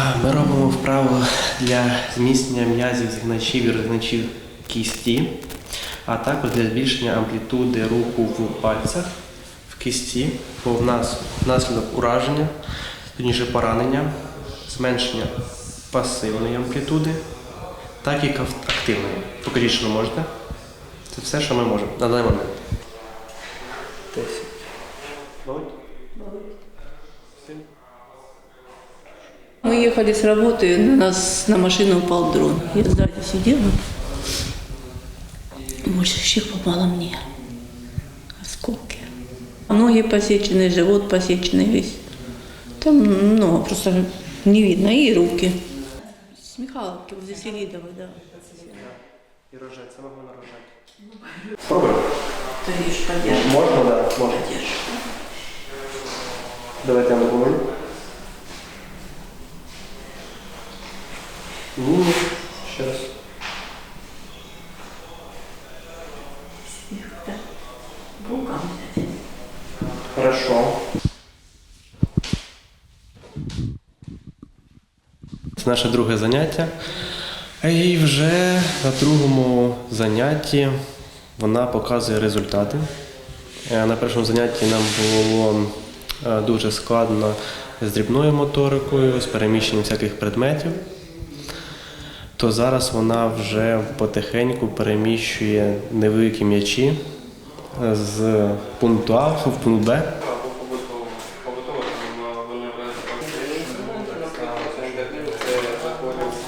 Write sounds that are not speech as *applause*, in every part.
А, Ми робимо вправу для зміцнення м'язів згиначів і розгиначів кісті, а також для збільшення амплітуди руху в пальцях в кісті, бо в нас внаслідок ураження, точніше поранення, зменшення пасивної амплітуди, так і активної. Покажіть, що ви можете. Це все, що ми можемо на даний момент. 10. Болить? Мы ехали с работы, на нас на машину упал дрон. Я сзади сидела. Больше всех попало мне. Осколки. Ноги посечены, живот посеченный весь. Там много, просто не видно. И руки. С Михайловки, возле Селидовой, да. І рожать, саме головне рожать. Спробуємо. Ты видишь, подержишь. Можна, так, да, можна. Подержишь. Давайте я допоможу. Ні, Раз. Рукам. Хорошо. Це наше друге заняття. І вже на другому занятті вона показує результати. Е, На першому занятті нам було е, дуже складно з дрібною моторикою, з переміщенням всяких предметів. То зараз вона вже потихеньку переміщує невеликі м'ячі е, з пункту А в пункт Б.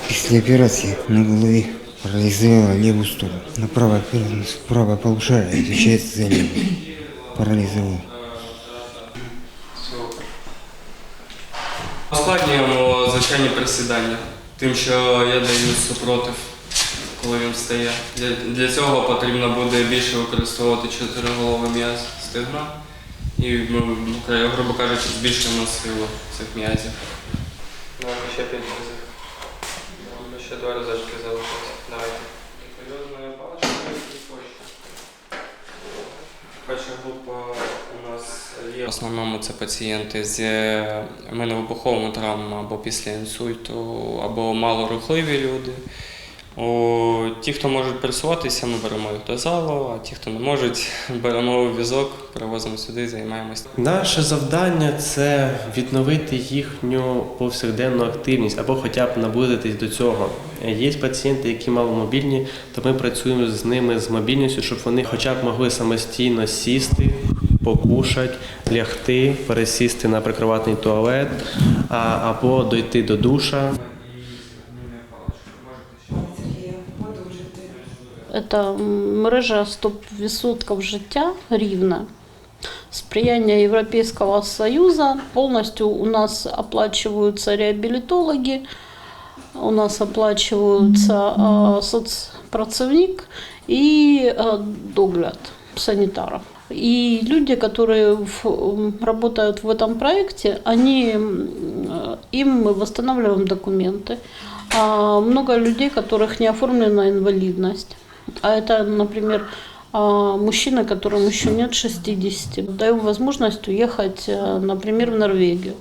Після операції на голові паралізувала ліву сторону. На праве, праве полушарие відповідає за ліве. Паралізував. Супер. Ускладнюємо звичайні присідання, тим, що я даю супротив, коли він встає. Для, для цього потрібно буде більше використовувати чотириголовий м'яз стегна. І ми, ну, грубо кажучи, збільшуємо силу цих м'язів. ще п'ять разів. Ще два разочки залишилось. Давайте. Серйозною паличкою і позже. Перша група. В основному це пацієнти з е, миновибуховими травмами або після інсульту, або малорухливі люди. О, ті, хто можуть пересуватися, ми беремо їх до залу, а ті, хто не можуть, *laughs* беремо візок, привозимо сюди, займаємося. Наше завдання це відновити їхню повсякденну активність або хоча б наблизитись до цього. Є пацієнти, які маломобільні, то ми працюємо з ними з мобільністю, щоб вони хоча б могли самостійно сісти, покушати, лягти, пересісти на прикроватний туалет або дойти до душа. Это мережа стоп-відсотків життя рівна. Сприяння Європейського Союзу. Повністю у нас оплачуються реабілітологи, у нас оплачується е, соцпрацівник і догляд санитаров. И люди, которые в- м, работают в этом проекте, они, м, э, им мы восстанавливаем документы. А много людей, которых не оформлена инвалидность. А это, например, а, мужчина, которому еще нет 60, даем возможность уехать, э, например, в Норвегию.